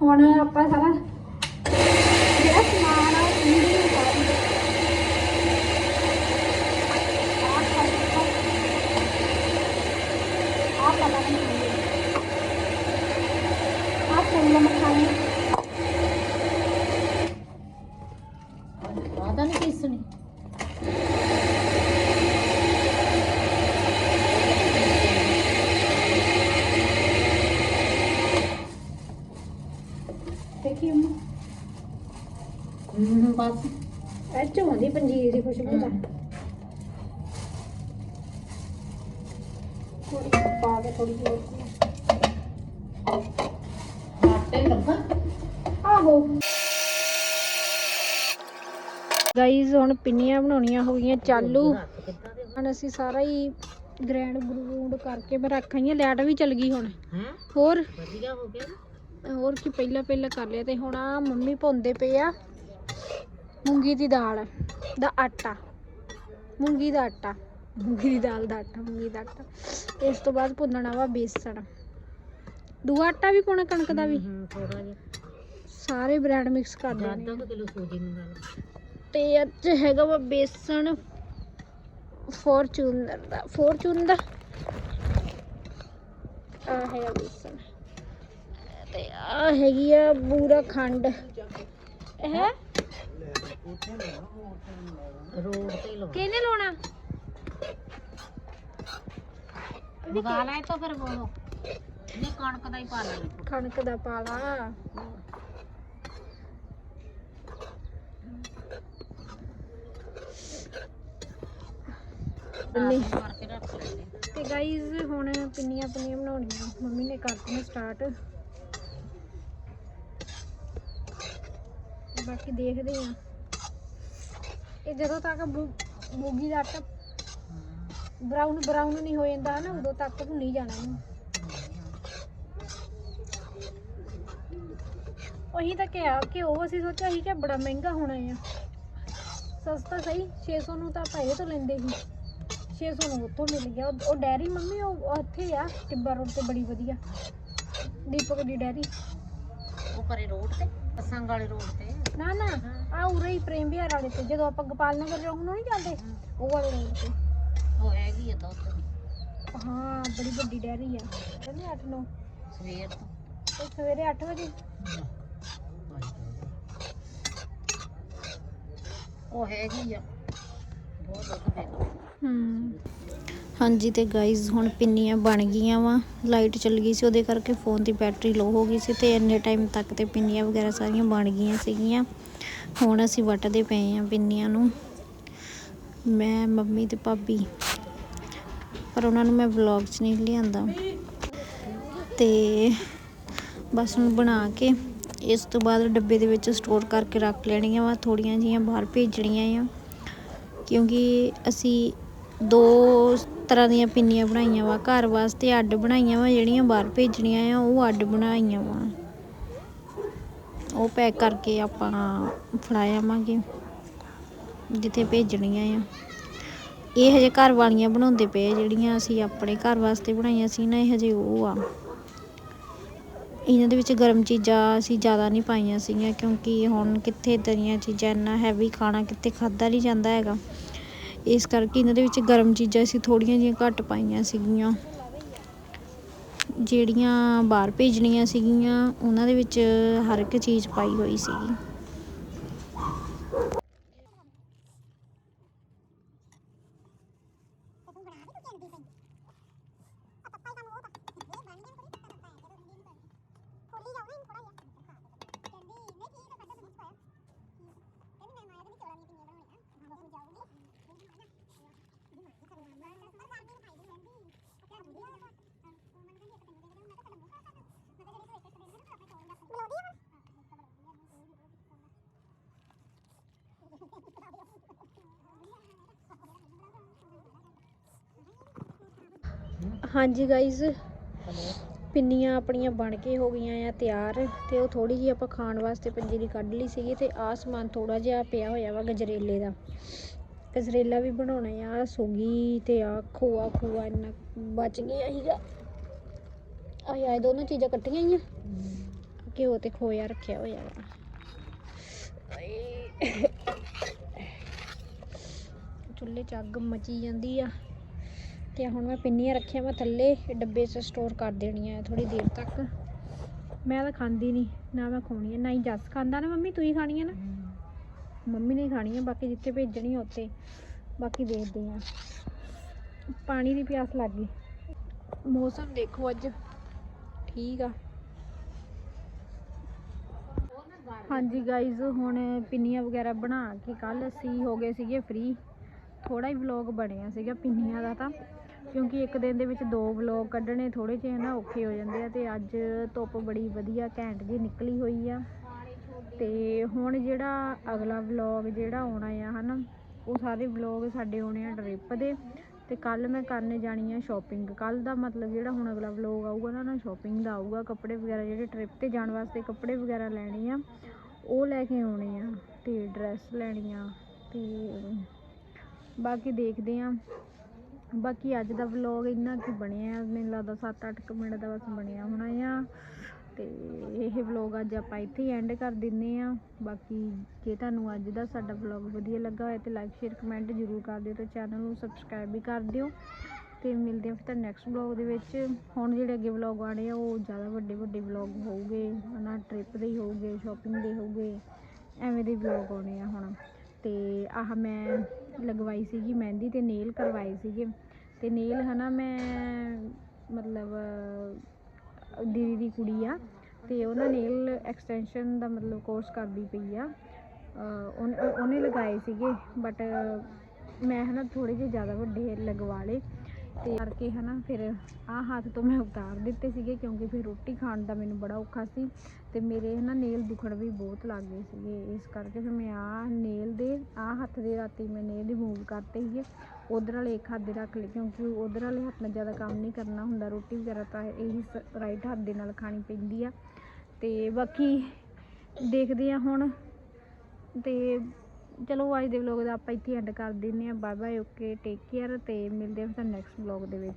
ਹੁਣ ਆਪਾਂ ਸਾਰਾ ਜਿਹੜਾ ਸਮਾਨ ਆ ਉਹ ਪੀੜੀ ਨੂੰ ਪਾ ਦਿੰਦੇ ਆ ਪਤਾ ਨਹੀਂ ਆ ਫੁੱਲ ਮਖਾਣੇ ਆਦਾ ਨਹੀਂ ਕਿਸਣੀ ਦੇਖੀ ਅੰਮਾ ਹੂੰ ਬਸ ਹੁੰਦੀ ਪੰਜੀਰ ਦੀ ਖੁਸ਼ਬੂ ਤਾਂ ਥੋੜੀ ਪਾ ਕੇ ਥੋੜੀ ਹੋਰ। ਆਟੇ ਲੱਗਾ ਆਹੋ। ਗਾਈਜ਼ ਹੁਣ ਪਿੰਨੀਆਂ ਬਣਾਉਣੀਆਂ ਹੋ ਗਈਆਂ ਚਾਲੂ। ਹੁਣ ਅਸੀਂ ਸਾਰਾ ਹੀ ਗ੍ਰੈਂਡ ਗਰੂੰਡ ਕਰਕੇ ਮੈਂ ਰੱਖ ਆਈ ਹਾਂ ਲੈਟ ਵੀ ਚਲ ਗਈ ਹੁਣ। ਹੋਰ? ਵਧੀਆ ਹੋ ਗਿਆ ਹੋਰ ਕੀ ਪਹਿਲਾਂ ਪਹਿਲਾਂ ਕਰ ਲਿਆ ਤੇ ਹੁਣ ਆ ਮੰਮੀ ਭੁੰਦੇ ਪਏ ਆ। ਮੂੰਗੀ ਦੀ ਦਾਲ ਦਾ ਆਟਾ। ਮੂੰਗੀ ਦਾ ਆਟਾ। ਮੂੰਗੀ ਦੀ ਦਾਲ ਦਾ ਆਟਾ ਮੂੰਗੀ ਦਾ ਆਟਾ। ਇਸ ਤੋਂ ਬਾਅਦ ਭੁੰਨਣਾ ਵਾ ਬੇਸਣ। ਦੂਆ ਆਟਾ ਵੀ ਪਾਉਣਾ ਕਣਕ ਦਾ ਵੀ। ਹੂੰ ਥੋੜਾ ਜਿਹਾ। ਸਾਰੇ ਬ੍ਰੈਂਡ ਮਿਕਸ ਕਰ ਦੇਣੇ ਕੁ ਕਿਲੋ ਸੂਜੀ ਮੰਗਾ ਲਓ ਤੇ ਇਹ 'ਚ ਹੈਗਾ ਵਾ ਬੇਸਣ ਫੋਰਚੂਨਰ ਦਾ। ਫੋਰਚੂਨ ਦਾ। ਆ ਹੈਗਾ ਬੇਸਣ। ਤੇ ਆ ਹੈਗੀ ਆ ਬੂਰਾ ਖੰਡ। ਹੈ? ਰੋਡ ਤੇ ਲਓ ਕਿਹਨੇ ਲਾਉਣਾ? ਮੰਗਾ ਲੈ ਤਾਂ ਫਿਰ ਬੋਲੋ ਨਹੀਂ ਕਣਕ ਦਾ ਹੀ ਪਾ ਲੈ। ਕਣਕ ਦਾ ਪਾਲਾ। ਨਹੀਂ। ਕਰਕੇ ਰੱਖ ਲੈਂਦੇ ਤੇ ਗਾਈਜ਼ ਹੁਣ ਪਿੰਨੀਆਂ ਪਿੰਨੀਆਂ ਬਣਾਉਣੀਆਂ। ਮੰਮੀ ਨੇ ਕਰਤੀਆਂ ਸਟਾਰਟ ਬਾਕੀ ਦੇਖਦੇ ਆ। ਇਹ ਜਦੋਂ ਤੱਕ ਬੂ- ਦਾ ਆਟਾ ਬਰਾਊਨ ਬਰਾਊਨ ਨਹੀਂ ਹੋ ਜਾਂਦਾ ਨਾ, ਉਦੋਂ ਤੱਕ ਭੁੰਨੀ ਜਾਣਾ ਇਹਨੂੰ। ਉਹੀ ਤਾਂ ਕਿਹਾ ਕਿ ਉਹ ਅਸੀਂ ਸੋਚਿਆ ਸੀ ਕਿ ਬੜਾ ਮਹਿੰਗਾ ਹੋਣਾ ਆ। ਸਸਤਾ ਸਹੀ 600 ਨੂੰ ਤਾਂ ਆਪਾਂ ਤੋਂ ਲੈਂਦੇ ਸੀ। 600 ਨੂੰ ਉੱਥੋਂ ਮਿਲ ਗਿਆ। ਉਹ ਡੈਰੀ ਮੰਮੀ, ਉਹ ਇੱਥੇ ਆ, ਟਿੱਬਾ ਰੋਡ ਤੇ ਬੜੀ ਵਧੀਆ। ਦੀਪਕ ਦੀ ਡੈਰੀ। ਉਹ ਪਰੇ ਰੋਡ ਤੇ ਸੰਗ ਵਾਲੇ ਰੋਡ ਤੇ। ਨਾ ਨਾ ਆ ਉਰੇ ਹੀ ਪ੍ਰੇਮ ਵਿਹਾਰ ਵਾਲੇ ਤੇ ਜਦੋਂ ਆਪਾਂ ਗੋਪਾਲ ਨਗਰ ਰੋਡ ਨੂੰ ਨਹੀਂ ਜਾਂਦੇ ਉਹ ਵਾਲੇ ਰੋਡ ਤੇ। ਉਹ ਹੈਗੀ ਆ ਤਾਂ ਉੱਥੇ ਹਾਂ ਬੜੀ ਵੱਡੀ ਡੈਰੀ ਆ। ਕਹਿੰਦੇ 8 9 ਸਵੇਰ ਤੋਂ। ਸਵੇਰੇ 8 ਵਜੇ। ਉਹ ਹੈਗੀ ਆ। ਬਹੁਤ ਹੂੰ। ਹਾਂਜੀ ਤੇ ਗਾਈਜ਼ ਹੁਣ ਪਿੰਨੀਆਂ ਬਣ ਗਈਆਂ ਵਾ। ਲਾਈਟ ਚੱਲ ਗਈ ਸੀ, ਉਹਦੇ ਕਰਕੇ ਫੋਨ ਦੀ ਬੈਟਰੀ ਲੋ ਹੋ ਗਈ ਸੀ ਤੇ ਇੰਨੇ ਟਾਈਮ ਤੱਕ ਤੇ ਪਿੰਨੀਆਂ ਵਗੈਰਾ ਸਾਰੀਆਂ ਬਣ ਗਈਆਂ ਸੀਗੀਆਂ। ਹੁਣ ਅਸੀਂ ਵੱਟਦੇ ਪਏ ਆ ਪਿੰਨੀਆਂ ਨੂੰ। ਮੈਂ, ਮੰਮੀ ਤੇ ਭਾਬੀ। ਪਰ ਉਹਨਾਂ ਨੂੰ ਮੈਂ ਵਲੌਗ 'ਚ ਨਹੀਂ ਲਿਆਂਦਾ। ਤੇ ਬਸ ਹੁਣ ਬਣਾ ਕੇ ਇਸ ਤੋਂ ਬਾਅਦ ਡੱਬੇ ਦੇ ਵਿੱਚ ਸਟੋਰ ਕਰਕੇ ਰੱਖ ਲੈਣੀਆਂ ਵਾ ਥੋੜੀਆਂ ਜੀਆਂ ਬਾਹਰ ਭੇਜਣੀਆਂ ਆ। ਕਿਉਂਕਿ ਅਸੀਂ ਦੋ ਤਰ੍ਹਾਂ ਦੀਆਂ ਪਿੰਨੀਆਂ ਬਣਾਈਆਂ ਵਾ, ਘਰ ਵਾਸਤੇ ਅੱਡ ਬਣਾਈਆਂ ਵਾ, ਜਿਹੜੀਆਂ ਬਾਹਰ ਭੇਜਣੀਆਂ ਆ, ਉਹ ਅੱਡ ਬਣਾਈਆਂ ਵਾ। ਉਹ ਪੈਕ ਕਰਕੇ ਆਪਾਂ ਫੜਾ ਆਵਾਂਗੇ ਜਿੱਥੇ ਭੇਜਣੀਆਂ ਆ। ਇਹ ਹਜੇ ਘਰ ਵਾਲੀਆਂ ਬਣਾਉਂਦੇ ਪਏ ਜਿਹੜੀਆਂ ਅਸੀਂ ਆਪਣੇ ਘਰ ਵਾਸਤੇ ਬਣਾਈਆਂ ਸੀ ਨਾ, ਇਹ ਹਜੇ ਉਹ ਆ। ਇਹਨਾਂ ਦੇ ਵਿੱਚ ਗਰਮ ਚੀਜ਼ਾਂ ਅਸੀਂ ਜ਼ਿਆਦਾ ਨਹੀਂ ਪਾਈਆਂ ਸੀਗੀਆਂ, ਕਿਉਂਕਿ ਹੁਣ ਕਿੱਥੇ ਤਰੀਆਂ ਚੀਜ਼ਾਂ, ਇੰਨਾ ਹੈਵੀ ਖਾਣਾ ਕਿੱਥੇ ਖਾਦਾ ਨਹੀਂ ਜਾਂਦਾ ਹੈਗਾ। ਇਸ ਕਰਕੇ ਇਹਨਾਂ ਦੇ ਵਿੱਚ ਗਰਮ ਚੀਜ਼ਾਂ ਅਸੀਂ ਥੋੜੀਆਂ ਜਿਹੀਆਂ ਘੱਟ ਪਾਈਆਂ ਸੀਗੀਆਂ। ਜਿਹੜੀਆਂ ਬਾਹਰ ਭੇਜਣੀਆਂ ਸੀਗੀਆਂ, ਉਹਨਾਂ ਦੇ ਵਿੱਚ ਹਰ ਇੱਕ ਚੀਜ਼ ਪਾਈ ਹੋਈ ਸੀਗੀ। ਹਾਂਜੀ ਗਾਈਜ਼ ਪਿੰਨੀਆਂ ਆਪਣੀਆਂ ਬਣ ਕੇ ਹੋ ਗਈਆਂ ਆ ਤਿਆਰ ਤੇ ਉਹ ਥੋੜੀ ਜਿਹੀ ਆਪਾਂ ਖਾਣ ਵਾਸਤੇ ਪੰਜੀਰੀ ਕੱਢ ਲਈ ਸੀਗੀ ਤੇ ਆਹ ਸਮਾਨ ਥੋੜਾ ਜਿਹਾ ਪਿਆ ਹੋਇਆ ਵਾ ਗਜਰੇਲੇ ਦਾ। ਗਜਰੇਲਾ ਵੀ ਬਣਾਉਣਾ ਆ ਸੂਗੀ ਤੇ ਆ ਖੋਆ ਖੋਆ ਇੰਨਾ ਬਚ ਗਿਆ ਸੀਗਾ। ਆਏ ਆਏ ਦੋਨੋਂ ਚੀਜ਼ਾਂ ਇਕੱਠੀਆਂ ਹੀ ਆ ਘਿਓ ਤੇ ਖੋਇਆ ਰੱਖਿਆ ਹੋਇਆ ਵਾ। ਚੁੱਲ੍ਹੇ 'ਚ ਅੱਗ ਮਚੀ ਜਾਂਦੀ ਆ। ਤੇ ਹੁਣ ਮੈਂ ਪਿੰਨੀਆਂ ਰੱਖੀਆਂ, ਮੈਂ ਥੱਲੇ ਡੱਬੇ 'ਚ ਸਟੋਰ ਕਰ ਦੇਣੀਆਂ ਥੋੜੀ ਦੇਰ ਤੱਕ। ਮੈਂ ਤਾਂ ਖਾਂਦੀ ਨਹੀਂ ਨਾ ਮੈਂ ਖਾਣੀ ਨਾ ਹੀ ਜੱਸ ਖਾਂਦਾ ਨਾ ਮੰਮੀ, ਤੂੰ ਹੀ ਖਾਣੀ ਹੈ ਨਾ। ਮੰਮੀ ਨੇ ਖਾਣੀ ਹੈ ਬਾਕੀ ਜਿੱਥੇ ਭੇਜਣੀ ਉੱਥੇ। ਬਾਕੀ ਦੇਖਦੇ ਆ। ਪਾਣੀ ਦੀ ਪਿਆਸ ਲੱਗ ਗਈ। ਮੌਸਮ ਦੇਖੋ ਅੱਜ। ਠੀਕ ਆ। ਹਾਂਜੀ ਗਾਈਜ਼ ਹੁਣ ਪਿੰਨੀਆਂ ਵਗੈਰਾ ਬਣਾ ਕੇ ਕੱਲ ਅਸੀਂ ਹੋ ਗਏ ਸੀਗੇ ਫ੍ਰੀ ਥੋੜਾ ਹੀ ਵਲੌਗ ਬਣਿਆ ਸੀਗਾ ਪਿੰਨੀਆਂ ਦਾ ਤਾਂ। ਕਿਉਂਕਿ ਇੱਕ ਦਿਨ ਦੇ ਵਿੱਚ ਦੋ ਵਲੌਗ ਕੱਢਣੇ ਥੋੜੇ ਜਿਹੇ ਨਾ ਔਖੇ ਹੋ ਜਾਂਦੇ ਆ ਤੇ ਅੱਜ ਧੁੱਪ ਬੜੀ ਵਧੀਆ ਘੈਂਟ ਜੀ ਨਿਕਲੀ ਹੋਈ ਆ। ਤੇ ਹੁਣ ਜਿਹੜਾ ਅਗਲਾ ਵਲੌਗ ਜਿਹੜਾ ਆਉਣਾ ਆ ਹਨਾ, ਉਹ ਸਾਰੇ ਵਲੌਗ ਸਾਡੇ ਆਉਣੇ ਆ ਟ੍ਰਿਪ ਦੇ। ਤੇ ਕੱਲ ਮੈਂ ਕਰਨੇ ਜਾਣੀ ਆ ਸ਼ਾਪਿੰਗ ਕੱਲ ਦਾ ਮਤਲਬ ਜਿਹੜਾ ਹੁਣ ਅਗਲਾ ਵਲੌਗ ਆਊਗਾ ਨਾ ਨਾ ਸ਼ਾਪਿੰਗ ਦਾ ਆਊਗਾ। ਕੱਪੜੇ ਵਗੈਰਾ ਜਿਹੜੇ ਟ੍ਰਿਪ ਤੇ ਜਾਣ ਵਾਸਤੇ ਕੱਪੜੇ ਵਗੈਰਾ ਲੈਣੇ ਆ, ਉਹ ਲੈ ਕੇ ਆਉਣੇ ਆ ਤੇ ਡਰੈਸ ਲੈਣੀ ਆ ਤੇ ਬਾਕੀ ਦੇਖਦੇ ਆ। ਬਾਕੀ ਅੱਜ ਦਾ ਵਲੌਗ ਇੰਨਾ ਕੁ ਬਣਿਆ, ਮੈਨੂੰ ਲੱਗਦਾ 7-8 ਮਿੰਟ ਦਾ ਬਸ ਬਣਿਆ ਹੋਣਾ ਆ। ਤੇ ਇਹ ਵਲੌਗ ਅੱਜ ਆਪਾਂ ਇੱਥੇ ਐਂਡ ਕਰ ਦਿੰਨੇ ਆ। ਬਾਕੀ ਜੇ ਤੁਹਾਨੂੰ ਅੱਜ ਦਾ ਸਾਡਾ ਵਲੌਗ ਵਧੀਆ ਲੱਗਾ ਹੋਇਆ ਤੇ ਲਾਈਕ ਸ਼ੇਅਰ ਕਮੈਂਟ ਜ਼ਰੂਰ ਕਰ ਦਿਓ ਤੇ ਚੈਨਲ ਨੂੰ ਸਬਸਕ੍ਰਾਈਬ ਵੀ ਕਰ ਦਿਓ। ਤੇ ਮਿਲਦੇ ਆ ਫਿਰ ਤਾਂ ਨੈਕਸਟ ਵਲੌਗ ਦੇ ਵਿੱਚ। ਹੁਣ ਜਿਹੜੇ ਅੱਗੇ ਵਲੌਗ ਆਣੇ ਆ, ਉਹ ਜ਼ਿਆਦਾ ਵੱਡੇ ਵੱਡੇ ਵਲੌਗ ਹੋਊਗੇ, ਹਨਾ ਟ੍ਰਿਪ ਦੇ ਹੀ ਹੋਊਗੇ ਸ਼ਾਪਿੰਗ ਦੇ ਹੋਊਗੇ, ਐਵੇਂ ਦੇ ਵਲੌਗ ਆਉਣੇ ਆ ਹੁਣ। ਤੇ ਆਹ ਮੈਂ ਲਗਵਾਈ ਸੀਗੀ, ਮਹਿੰਦੀ ਤੇ ਨੇਲ ਕਰਵਾਏ ਸੀਗੇ। ਅਤੇ ਨੇਲ ਹੈ ਨਾ ਮੈਂ ਮਤਲਬ, ਦੀਦੀ ਦੀ ਕੁੜੀ ਆ ਤੇ ਉਹਨਾਂ ਨੇਲ ਐਕਸਟੈਂਸ਼ਨ ਦਾ ਮਤਲਬ ਕੋਰਸ ਕਰਦੀ ਪਈ ਆ। ਅਹ ਉਹਨੇ ਉਹਨੇ ਲਗਾਏ ਸੀਗੇ ਬਟ ਮੈਂ ਹੈ ਨਾ ਥੋੜ੍ਹੇ ਜਿਹੇ ਜ਼ਿਆਦਾ ਵੱਡੇ ਲਗਵਾ ਲਏ। ਤੇ ਕਰਕੇ ਹਨਾ, ਫਿਰ ਆਹ ਹੱਥ ਤੋਂ ਮੈਂ ਉਤਾਰ ਦਿੱਤੇ ਸੀਗੇ ਕਿਉਂਕਿ ਫਿਰ ਰੋਟੀ ਖਾਣ ਦਾ ਮੈਨੂੰ ਬੜਾ ਔਖਾ ਸੀ ਤੇ ਮੇਰੇ ਹਨਾ ਨੇਲ ਦੁਖਣ ਵੀ ਬਹੁਤ ਲੱਗ ਗਏ ਸੀਗੇ, ਇਸ ਕਰਕੇ ਫਿਰ ਮੈਂ ਆਹ ਨੇਲ ਦੇ, ਆਹ ਹੱਥ ਦੇ ਰਾਤੀ ਮੈਂ ਨੇਲ ਰਿਮੂਵ ਕਰਤੇ ਸੀਗੇ, ਉਧਰ ਵਾਲੇ ਇੱਕ ਹੱਥ ਦੇ ਰੱਖ ਲਏ ਕਿਉਂਕਿ ਉਧਰ ਵਾਲੇ ਹੱਥ ਨਾਲ ਜ਼ਿਆਦਾ ਕੰਮ ਨਹੀਂ ਕਰਨਾ ਹੁੰਦਾ ਰੋਟੀ ਵਗੈਰਾ ਤਾਂ ਇਹੀ ਰਾਈਟ ਹੱਥ ਦੇ ਨਾਲ ਖਾਣੀ ਪੈਂਦੀ ਆ। ਤੇ ਬਾਕੀ ਦੇਖਦੇ ਆ ਹੁਣ, ਤੇ ਚਲੋ ਅੱਜ ਦੇ ਵਲੌਗ ਦਾ ਆਪਾਂ ਇੱਥੇ ਐਂਡ ਕਰ ਦਿੰਨੇ ਆ bye bye okay take care ਤੇ ਮਿਲਦੇ ਹਾਂ ਫਿਰ ਨੈਕਸਟ ਵਲੌਗ ਦੇ ਵਿੱਚ